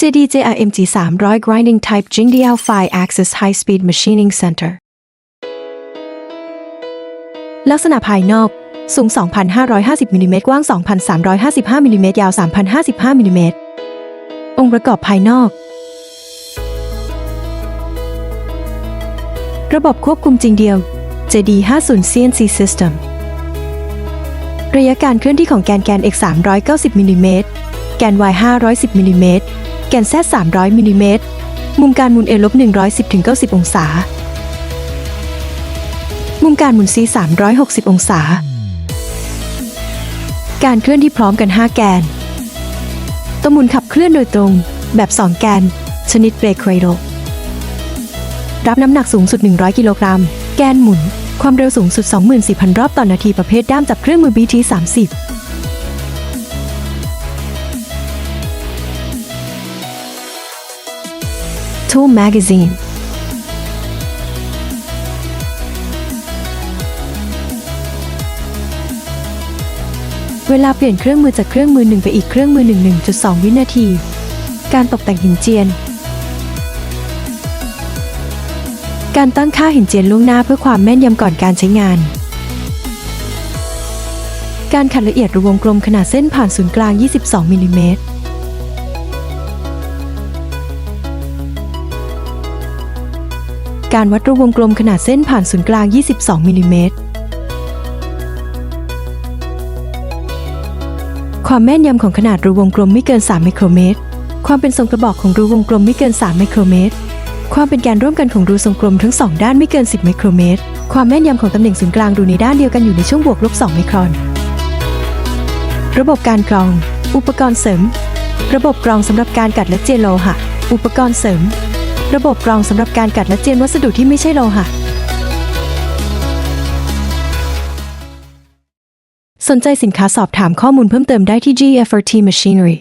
JDJRMG 300 Grinding Type Jingdiao 5 Axis High Speed Machining Center ลักษณะภายนอก สูง 2,550มิลลิเมตรกว้าง 2,355มิลลิเมตรยาว 3,055มิลลิเมตรองค์ประกอบภายนอก ระบบควบคุมจริงเดียว JD 50 CNC System ระยะการเคลื่อนที่ของแกนแกน X 390มิลลิเมตรแกน Y 510มิลลิเมตร แกนแซด300มิลิเมตรมุมการหมุนเอลบ110ถึง90 องศา มุมการหมุนซี360 องศา การเคลื่อนที่พร้อมกัน 5 แกน ตัวหมุนขับเคลื่อนโดยตรง แบบ 2 แกน ชนิดเบรคไครโรรับน้ำหนักสูงสุด 100 กิโลกรัม แกนหมุน ความเร็วสูงสุด 24,000 รอบต่อนนาทีประเภทด้ามจับเครื่องมือ BT30 Tool Magazine เวลาเปลี่ยนเครื่องมือจากเครื่องมือหนึ่งไปอีกเครื่องมือหนึ่ง1.2 วินาที การตกแต่งหินเจียน การตั้งค่าหินเจียนล่วงหน้าเพื่อความแม่นยำก่อนการใช้งาน การขัดละเอียดรูวงกลมขนาดเส้นผ่านศูนย์กลาง 22มิลลิเมตร การวัดรูวงกลมขนาดเส้นผ่านศูนย์กลาง 22 มิลลิเมตร ความแม่นยำของขนาดรูวงกลมไม่เกิน 3 ไมโครเมตร ความเป็นทรงกระบอกของรูวงกลมไม่เกิน 3 ไมโครเมตร ความเป็นการร่วมกันของรูทรงกลมทั้งสองด้านไม่เกิน 10 ไมโครเมตร ความแม่นยำของตำแหน่งศูนย์กลางรูในด้านเดียวกันอยู่ในช่วงบวกลบ 2 ไมครอน ระบบการกรอง อุปกรณ์เสริม ระบบกรองสำหรับการกัดและเจียนโลหะ อุปกรณ์เสริม ระบบกรองสำหรับการกัดและเจียนวัสดุที่ไม่ใช่โลหะ สนใจสินค้าสอบถามข้อมูลเพิ่มเติมได้ที่ GFRT Machinery